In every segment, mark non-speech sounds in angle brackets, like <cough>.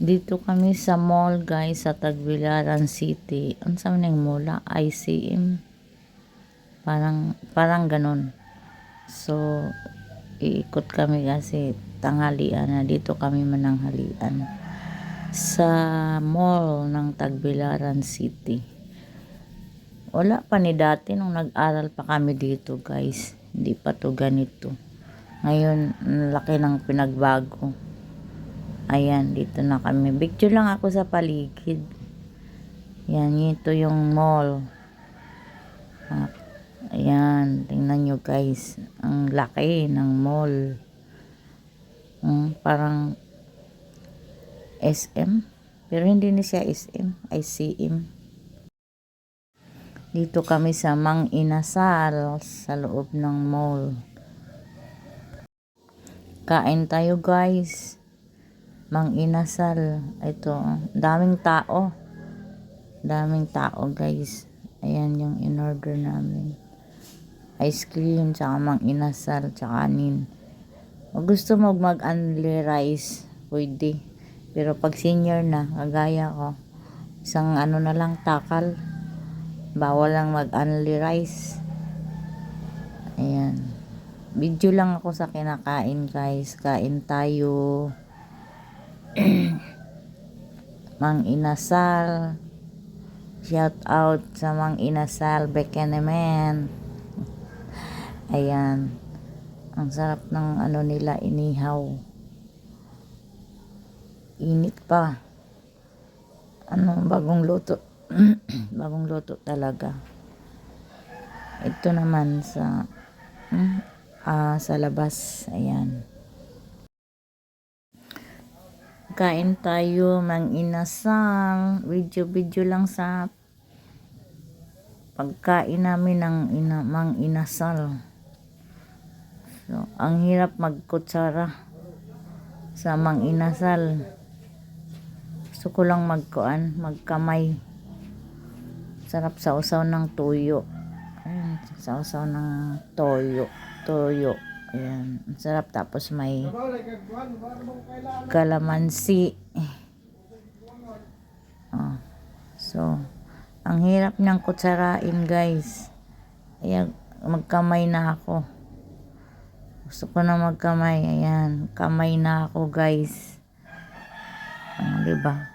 Dito kami sa mall guys sa Tagbilaran City. Ang sa manang mula ICM. Parang parang ganun. So iikot kami kasi tanghalian na dito kami mananghalian sa mall ng Tagbilaran City. Wala pa ni dati nung nag-aral pa kami dito guys. Hindi pa to ganito. Ngayon, laki ng pinagbago. Ayan, dito na kami. Picture lang ako sa paligid. Yan, ito yung mall. Ah, Ayan, tingnan nyo guys. Ang laki ng mall. Hmm, parang SM. Pero hindi na siya SM. ICM. Dito kami sa Mang Inasal sa loob ng mall. Kain tayo guys. Mang Inasal. Ito, daming tao. Daming tao guys. Ayan yung in-order namin. Ice cream, tsaka mang inasal, tsaka kanin. Kung gusto mo mag-unli rice, pwede. Pero pag senior na, kagaya ko, isang ano na lang takal. Bawal lang mag-unli rice. Ayan. Video lang ako sa kinakain guys. Kain tayo. <clears throat> Mang Inasal. Shout out sa Mang Inasal Bekenemen. Ayan. Ang sarap ng ano nila inihaw. Init pa. Ano, bagong luto. <clears throat> bagong luto talaga. Ito naman sa ah, sa labas. Ayan. Kain tayo, mang inasang. Video-video lang sa pagkain namin ng ina, mang inasal. So, ang hirap magkutsara sa mang inasal. Gusto ko lang magkuan, magkamay. Sarap sa usaw ng tuyo. Ayan, sa usaw ng toyo. Toyo. Ayan, ang sarap tapos may kalamansi. Oh. So, ang hirap niyang kutsarain, guys. Ayan, magkamay na ako. Gusto ko na magkamay. Ayan, kamay na ako, guys. Oh, 'di ba?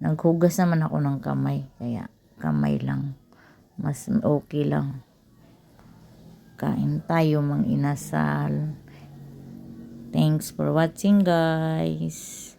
Naghugas naman ako ng kamay, kaya kamay lang. Mas okay lang. Kain tayo mang inasal. Thanks for watching, guys.